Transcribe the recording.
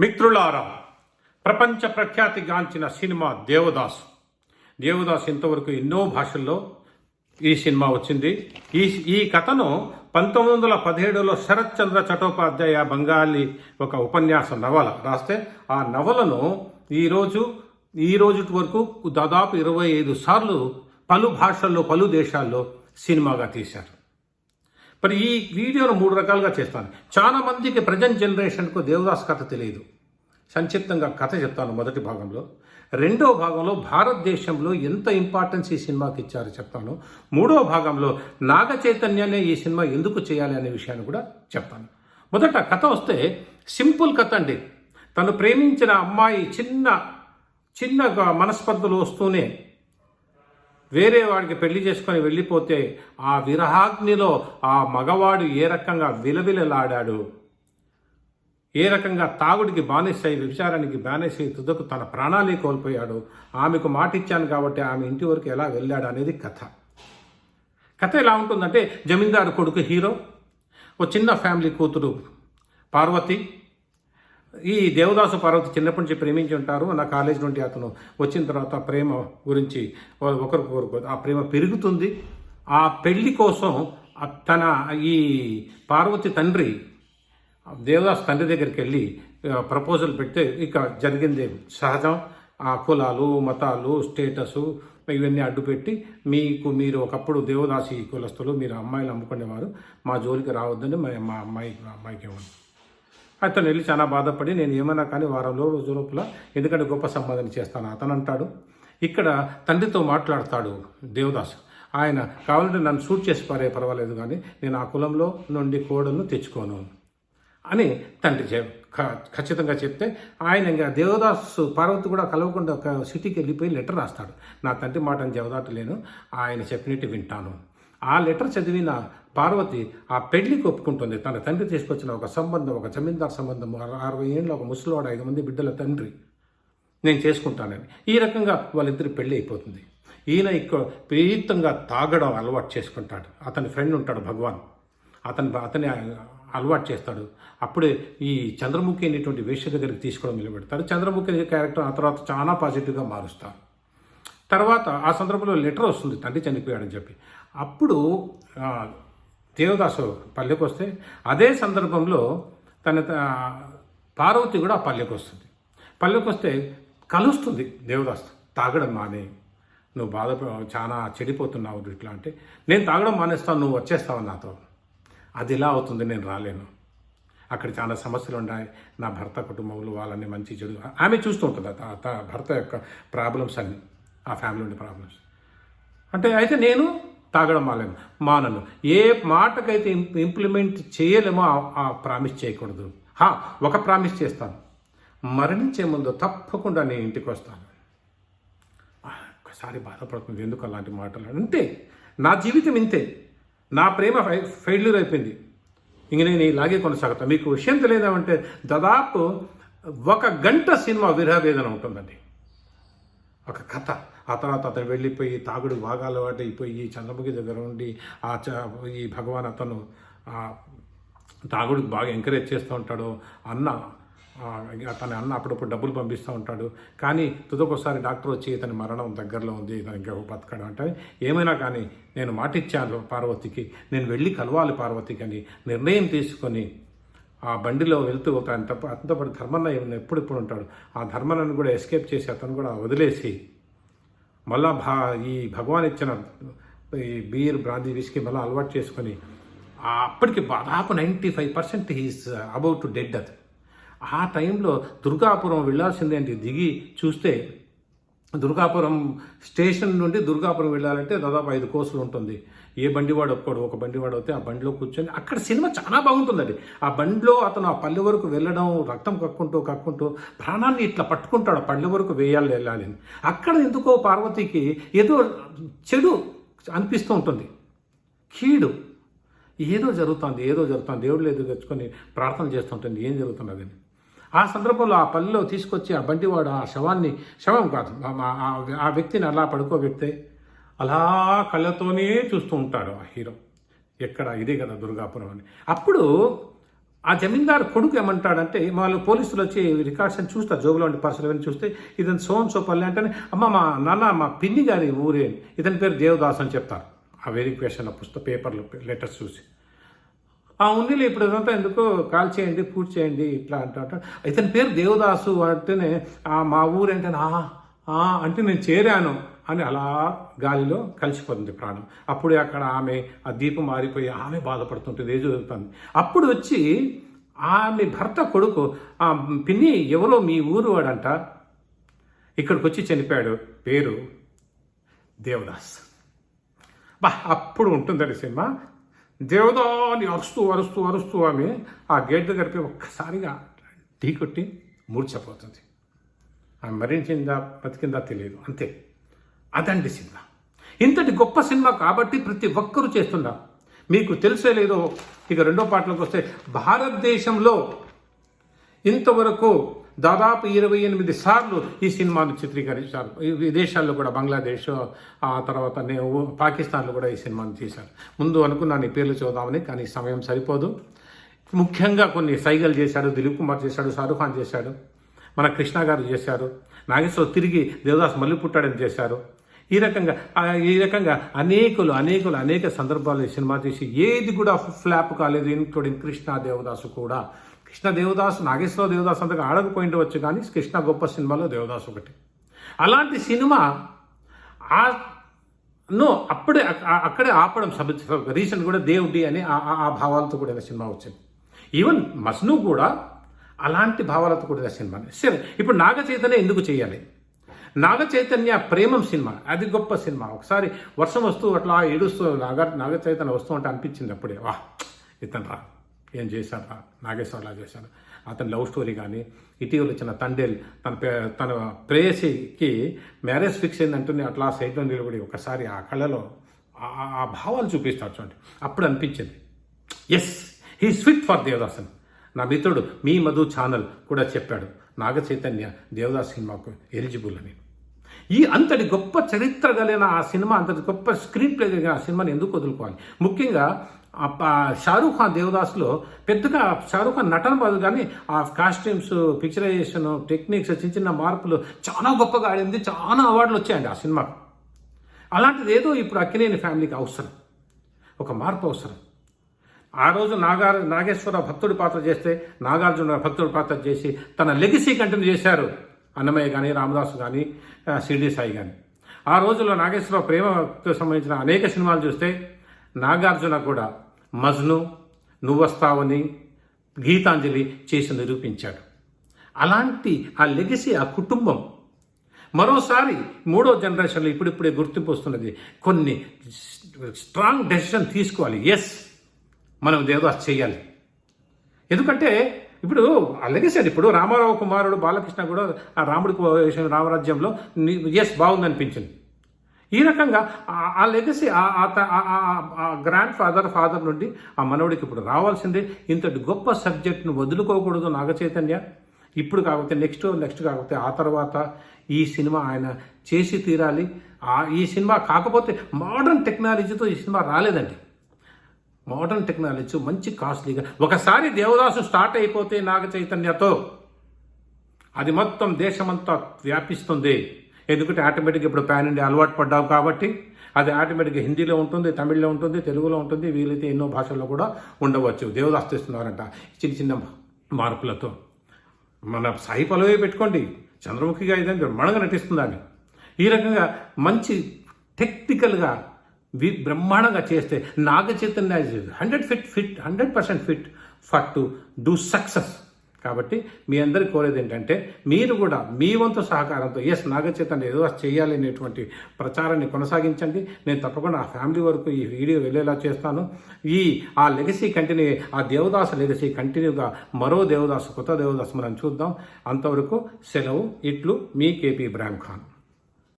మిత్రులారా ప్రపంచ ప్రఖ్యాతిగాంచిన సినిమా దేవదాస్. దేవదాస్ ఇంతవరకు ఎన్నో భాషల్లో ఈ సినిమా వచ్చింది. ఈ ఈ కథను పంతొమ్మిది వందల పదిహేడులో శరత్ చంద్ర చటోపాధ్యాయ బంగాళీ ఒక ఉపన్యాస నవల రాస్తే ఆ నవలను ఈరోజు ఈ రోజు వరకు దాదాపు ఇరవై ఐదు సార్లు పలు భాషల్లో పలు దేశాల్లో సినిమాగా తీశారు. మరి ఈ వీడియోను మూడు రకాలుగా చేస్తాను. చాలా మందికి ప్రజెంట్ జనరేషన్కు దేవదాస్ కథ తెలియదు. సంక్షిప్తంగా కథ చెప్తాను మొదటి భాగంలో. రెండో భాగంలో భారతదేశంలో ఎంత ఇంపార్టెన్స్ ఈ సినిమాకి ఇచ్చారో చెప్తాను. మూడో భాగంలో నాగ చైతన్యాన్ని ఈ సినిమా ఎందుకు చేయాలి అనే విషయాన్ని కూడా చెప్తాను. మొదట కథ వస్తే సింపుల్ కథ అండి. తను ప్రేమించిన అమ్మాయి చిన్న చిన్న మనస్పర్ధలు వస్తూనే వేరే వాడికి పెళ్ళి చేసుకొని వెళ్ళిపోతే ఆ విరహాగ్నిలో ఆ మగవాడు ఏ రకంగా విలవిలలాడాడు? ఏ రకంగా తాగుడికి బానిసై విచారానికి బానిసై తుదకు తన ప్రాణాలే కోల్పోయాడు? ఆమెకు మాట ఇచ్చాను కాబట్టి ఆమె ఇంటి వరకు ఎలా వెళ్ళాడు అనేది కథ. కథ ఎలా ఉంటుందంటే జమీందారు కొడుకు హీరో ఓ చిన్న ఫ్యామిలీ కూతురు పార్వతి ఈ దేవదాసు పార్వతి చిన్నప్పటి నుంచి ప్రేమించి ఉంటారు నా కాలేజ్ నుండి అతను వచ్చిన తర్వాత ప్రేమ గురించి ఒకరికొకరు ఆ ప్రేమ పెరుగుతుంది. ఆ పెళ్ళి కోసం తన ఈ పార్వతి తండ్రి దేవదాస్ తండ్రి దగ్గరికి వెళ్ళి ప్రపోజల్ పెడితే ఇక జరిగింది సహజం. ఆ కులాలు మతాలు స్టేటస్ ఇవన్నీ అడ్డుపెట్టి మీకు మీరు ఒకప్పుడు దేవదాసి కులస్తులు మీరు అమ్మాయిలు అమ్ముకునేవారు. మా జోలికి రావద్దని మా అమ్మాయి మా అమ్మాయికి ఇవ్వండి. అతను వెళ్ళి చాలా బాధపడి నేను ఏమైనా కానీ వారంలో రోజు లోపల ఎందుకంటే గొప్ప సంపాదన చేస్తాను అతను అంటాడు. ఇక్కడ తండ్రితో మాట్లాడతాడు దేవదాస్. ఆయన కావాలంటే నన్ను షూట్ చేసి పారే పర్వాలేదు కానీ నేను ఆ కులంలో నుండి కోడలను తెచ్చుకోను అని తండ్రి చె ఖచ్చితంగా చెప్తే ఆయన ఇంకా దేవదాస్ పార్వతి కూడా కలవకుండా ఒక సిటీకి వెళ్ళిపోయి లెటర్ రాస్తాడు. నా తండ్రి మాటను జవదాటలేను ఆయన చెప్పినట్టు వింటాను ఆ లెటర్ చదివిన పార్వతి ఆ పెళ్ళికి ఒప్పుకుంటుంది తన తండ్రి తీసుకొచ్చిన ఒక సంబంధం ఒక జమీందార్ సంబంధం అరవై ఏళ్ళు ఒక ముసలివాడు ఐదు మంది బిడ్డల తండ్రి. నేను చేసుకుంటానని. ఈ రకంగా వాళ్ళిద్దరి పెళ్ళి అయిపోతుంది. ఈయన ఇక్కడ ప్రీతంగా తాగడం అలవాటు చేసుకుంటాడు. అతని ఫ్రెండ్ ఉంటాడు భగవాన్. అతని అతని అలవాటు చేస్తాడు. అప్పుడే ఈ చంద్రముఖి అనేటువంటి వేష దగ్గరికి తీసుకోవడం నిలబెడతాడు. చంద్రముఖి అనే క్యారెక్టర్ ఆ తర్వాత చాలా పాజిటివ్గా మారుస్తారు తర్వాత ఆ సందర్భంలో లెటర్ వస్తుంది. తండ్రి చనిపోయాడని చెప్పి. అప్పుడు దేవదాసు పల్లెకి వస్తే అదే సందర్భంలో తన పార్వతి కూడా ఆ పల్లెకి వస్తుంది పల్లెకి వస్తే కలుస్తుంది దేవదాస్. తాగడం మానే. నువ్వు బాధ చాలా చెడిపోతున్నావు ఇట్లా అంటే నేను తాగడం మానేస్తాను నువ్వు వచ్చేస్తావు నాతో? అది ఎలా అవుతుంది నేను రాలేను. అక్కడ చాలా సమస్యలు ఉన్నాయి. నా భర్త కుటుంబంలో వాళ్ళని మంచి చెడు ఆమె చూస్తూ ఉంటుంది. భర్త యొక్క ప్రాబ్లమ్స్ అన్ని ఆ ఫ్యామిలీ ఉండే ప్రాబ్లమ్స్. అంటే అయితే నేను తాగడం మాలేము మానను. ఏ మాటకైతే ఇంప్లిమెంట్ చేయలేమో ఆ- ప్రామిస్ చేయకూడదు. హా ఒక ప్రామిస్ చేస్తాను. మరణించే ముందు తప్పకుండా నేను ఇంటికి వస్తాను. ఒక్కసారి బాధపడుతుంది. ఎందుకు అలాంటి మాటలు? అంతే. నా జీవితం ఇంతే. నా ప్రేమ ఫెయిల్యూర్ అయిపోయింది. ఇంక నేను ఇలాగే కొనసాగుతాను మీకు విషయం తెలియదామంటే దాదాపు ఒక గంట సినిమా విరహవేదన ఉంటుందండి. ఒక కథ. ఆ తర్వాత అతను వెళ్ళిపోయి తాగుడు బాగా అలవాటు అయిపోయి చంద్రముఖి దగ్గర ఉండి ఆ చ ఈ భగవాన్ అతను ఆ తాగుడికి బాగా ఎంకరేజ్ చేస్తూ ఉంటాడు. అన్న తన అతని అన్న అప్పుడప్పుడు డబ్బులు పంపిస్తూ ఉంటాడు. కానీ తుదకొకసారి డాక్టర్ వచ్చి ఇతని మరణం దగ్గరలో ఉంది ఇతనికి ఇంకా బతకడం అంటే ఏమైనా కానీ నేను మాటిచ్చాను పార్వతికి నేను వెళ్ళి కలవాలి పార్వతికి అని నిర్ణయం తీసుకొని ఆ బండిలో వెళ్తూ ఒక అంత అంత ధర్మన్న ఏమైనా ఉంటాడు. ఆ ధర్మన్నను కూడా ఎస్కేప్ చేసి అతను కూడా వదిలేసి మళ్ళా భా ఈ భగవాన్ ఇచ్చిన ఈ బీర్ బ్రాందీ విస్కీ మళ్ళీ అలవాటు చేసుకొని అప్పటికి దాదాపు ninety five percent he's about to dead అది. ఆ టైంలో దుర్గాపురం వెళ్ళాల్సిందే అంటే దిగి చూస్తే దుర్గాపురం స్టేషన్ నుండి దుర్గాపురం వెళ్ళాలంటే దాదాపు ఐదు కోసులు ఉంటుంది. ఏ బండివాడు ఒక్కడు ఒక బండివాడు అయితే ఆ బండిలో కూర్చొని అక్కడ సినిమా చాలా బాగుంటుందండి. ఆ బండిలో అతను ఆ పల్లె వరకు వెళ్ళడం రక్తం కక్కుంటూ కక్కుంటూ ప్రాణాన్ని ఇట్లా పట్టుకుంటాడు. ఆ పల్లె వరకు వేయాలి వెళ్ళాలి అక్కడ ఎందుకో పార్వతికి ఏదో చెడు అనిపిస్తూ ఉంటుంది. కీడు. ఏదో జరుగుతుంది ఏదో జరుగుతుంది. దేవుడు ఏదో తెచ్చుకొని ప్రార్థన చేస్తుంటుంది ఏం జరుగుతుంది అదండి ఆ సందర్భంలో ఆ పల్లెలో తీసుకొచ్చి ఆ బండివాడు ఆ శవాన్ని శవం కాదు ఆ- వ్యక్తిని అలా పడుకోబెడితే అలా కళ్ళతోనే చూస్తూ ఉంటాడు ఆ హీరో. ఎక్కడ? ఇదే కదా దుర్గాపురం అని. అప్పుడు ఆ జమీందారు కొడుకు ఏమంటాడంటే వాళ్ళు పోలీసులు వచ్చి రికార్డ్స్ అని చూస్తారు జోబులో ఉండే పర్సులు అవన్నీ చూస్తే ఇతను సోన్ సో పల్లె అంటే అమ్మ మా నాన్న మా పిన్ని గారి ఊరే ఇతని పేరు దేవదాస్ అని చెప్తారు. ఆ వెరిఫికేషన్ పుస్తక పేపర్లు లెటర్స్ చూసి. ఆ ఉన్నీళ్ళు ఇప్పుడు ఇదంతా ఎందుకు కాల్ చేయండి పూర్తి చేయండి ఇట్లా అంటాడు ఇతని పేరు దేవదాసు అంటేనే ఆ మా ఊరు అంటే ఆ అంటే నేను చేరాను అని అలా గాలిలో కలిసిపోతుంది ప్రాణం. అప్పుడే అక్కడ ఆమె ఆ దీపం మారిపోయి ఆమె బాధపడుతుంటుంది ఏదో చదువుతుంది అప్పుడు వచ్చి ఆమె భర్త కొడుకు ఆ పిన్ని ఎవరో మీ ఊరు వాడంట? ఇక్కడికి వచ్చి చనిపోయాడు పేరు దేవదాస్. బా అప్పుడు ఉంటుందండి సినిమా. దేవదా అని అరుస్తూ అరుస్తూ అరుస్తూ ఆమె ఆ గేట్ దగ్గరికి ఒక్కసారిగా ఢీ కొట్టి మూర్చపోతుంది ఆమె మరణించిందా బతికిందా తెలియదు. అంతే. అదండి సినిమా. ఇంతటి గొప్ప సినిమా కాబట్టి ప్రతి ఒక్కరూ చేస్తున్నారు. మీకు తెలిసే లేదో ఇక రెండో పాటలకు వస్తే భారతదేశంలో ఇంతవరకు దాదాపు ఇరవై ఎనిమిది సార్లు ఈ సినిమాను చిత్రీకరించారు. విదేశాల్లో కూడా బంగ్లాదేశ్ ఆ తర్వాత నే- పాకిస్తాన్లో కూడా ఈ సినిమాను తీశారు. ముందు అనుకున్నాను ఈ పేర్లు చూద్దామని కానీ సమయం సరిపోదు. ముఖ్యంగా కొన్ని సైగలు చేశాడు దిలీప్ కుమార్ చేశాడు షారుఖ్ ఖాన్ చేశాడు మన కృష్ణ గారు చేశారు నాగేశ్వర తిరిగి దేవదాస్ మళ్ళీ పుట్టాడని చేశారు. ఈ రకంగా ఈ రకంగా అనేకులు అనేకులు అనేక సందర్భాలు ఈ సినిమా తీసి ఏది కూడా ఫ్లాప్ కాలేదు ఇంక్లూడింగ్ కృష్ణ దేవదాసు కూడా. కృష్ణ దేవదాసు నాగేశ్వర దేవదాసు అంతగా ఆడకపోయిండవచ్చు కానీ కృష్ణ గొప్ప సినిమాలో దేవదాసు ఒకటి. అలాంటి సినిమా ఆ నో అప్పుడే అక్కడే ఆపడం సబ్ రీసెంట్ కూడా దేవుడి అని ఆ- ఆ భావాలతో కూడిన సినిమా వచ్చింది. ఈవెన్ మస్ను కూడా అలాంటి భావాలతో కూడిన సినిమా. సరే ఇప్పుడు నాగ చైతన్య ఎందుకు చేయాలి? నాగ చైతన్య ప్రేమం సినిమా అది గొప్ప సినిమా. ఒకసారి వర్షం వస్తూ అట్లా ఏడుస్తూ నాగ నాగ చైతన్య వస్తూ అంటే అనిపించింది అప్పుడే. వా ఇతను రా. ఏం చేశాడు? నాగేశ్వరరావు చేశాను అతని లవ్ స్టోరీ కానీ ఇటీవల వచ్చిన తండేల్ తన తన ప్రేయసికి మ్యారేజ్ ఫిక్స్ అయిందంటూనే అట్లా సైడ్లో నిలబడి ఒకసారి ఆ కళలో ఆ- ఆ- ఆ భావాలు చూపిస్తాడు చూడండి. అప్పుడు అనిపించింది. ఎస్ హీ ఫిట్ ఫర్ దేవదాసన్ నా మిత్రుడు మీ మధు ఛానల్ కూడా చెప్పాడు. నాగ చైతన్య దేవదాస్ సినిమాకు ఎలిజిబుల్ అని. ఈ అంతటి గొప్ప చరిత్ర కలిగిన ఆ సినిమా అంతటి గొప్ప స్క్రీన్ ప్లే కలిగిన ఆ సినిమాని ఎందుకు వదులుకోవాలి? ముఖ్యంగా ఆ ప- షారూఖ్ ఖాన్ దేవదాస్లో పెద్దగా షారూఖ్ ఖాన్ నటన బాదు కానీ ఆ కాస్ట్యూమ్స్ పిక్చరైజేషన్ టెక్నిక్స్ చిన్న చిన్న మార్పులు చాలా గొప్పగా ఆడింది చాలా అవార్డులు వచ్చాయండి ఆ సినిమాకు అలాంటిది ఏదో ఇప్పుడు అక్కినేని ఫ్యామిలీకి అవసరం. ఒక మార్పు అవసరం. ఆ రోజు నాగార్ నాగేశ్వర భక్తుడి పాత్ర చేస్తే నాగార్జున భక్తుడి పాత్ర చేసి తన లెగసీ కంటిన్యూ చేశారు. అన్నమయ్య కానీ రామదాసు కానీ ఆ, షిర్డీ సాయి కానీ ఆ రోజుల్లో నాగేశ్వర ప్రేమతో సంబంధించిన అనేక సినిమాలు చూస్తే నాగార్జున కూడా మజ్ను నువ్వస్తావని గీతాంజలి చేసి నిరూపించాడు. అలాంటి ఆ లెగసీ ఆ కుటుంబం మరోసారి మూడో జనరేషన్లో ఇప్పుడిప్పుడే గుర్తింపు వస్తున్నది. కొన్ని స్ట్రాంగ్ డెసిషన్ తీసుకోవాలి. ఎస్ మనం ఏదో చేయాలి. ఎందుకంటే ఇప్పుడు అలాగే సార్ ఇప్పుడు రామారావు కుమారుడు బాలకృష్ణ కూడా ఆ రాముడి రామరాజ్యంలో ఎస్ బాగుంది అనిపించింది ఈ రకంగా ఆ- ఆ లెగసీ ఆ గ్రాండ్ ఫాదర్ ఫాదర్ నుండి ఆ మనవడికి ఇప్పుడు రావాల్సిందే. ఇంతటి గొప్ప సబ్జెక్ట్ను వదులుకోకూడదు నాగ చైతన్య ఇప్పుడు కాకపోతే నెక్స్ట్ నెక్స్ట్ కాకపోతే ఆ తర్వాత ఈ సినిమా ఆయన చేసి తీరాలి. ఈ సినిమా కాకపోతే మోడర్న్ టెక్నాలజీతో ఈ సినిమా రాలేదండి. మోడర్న్ టెక్నాలజీ మంచి కాస్ట్లీగా. ఒకసారి దేవదాసు స్టార్ట్ అయిపోతే నాగ చైతన్యతో అది మొత్తం దేశమంతా వ్యాపిస్తుంది. ఎందుకంటే ఆటోమేటిక్గా ఇప్పుడు ప్యాన్ ఇండియా అలవాటు పడ్డావు కాబట్టి అది ఆటోమేటిక్గా హిందీలో ఉంటుంది తమిళ్ళో ఉంటుంది తెలుగులో ఉంటుంది వీలైతే ఎన్నో భాషల్లో కూడా ఉండవచ్చు. దేవదాస్ తెస్తున్నారంట చిన్న చిన్న మార్పులతో. మన సాయి పల్లవి పెట్టుకోండి. చంద్రముఖిగా ఇదని బ్రహ్మాండంగా నటిస్తుందని ఈ రకంగా మంచి టెక్నికల్గా వి బ్రహ్మాండంగా చేస్తే Naga Chaitanya hundred fit fit hundred percent fit for to do success కాబట్టి మీ అందరి కోరేది ఏంటంటే మీరు కూడా మీ వంతు సహకారంతో ఎస్ నాగచైతన్య ఏదో చేయాలి అనేటువంటి ప్రచారాన్ని కొనసాగించండి. నేను తప్పకుండా ఆ ఫ్యామిలీ వరకు ఈ వీడియో వెళ్ళేలా చేస్తాను. ఈ ఆ లెగసీ కంటిన్యూ ఆ దేవదాసు లెగసీ కంటిన్యూగా మరో దేవదాసు కొత్త దేవదాసు మనం చూద్దాం. అంతవరకు సెలవు ఇట్లు మీ కేపీ ఇబ్రాహిం ఖాన్.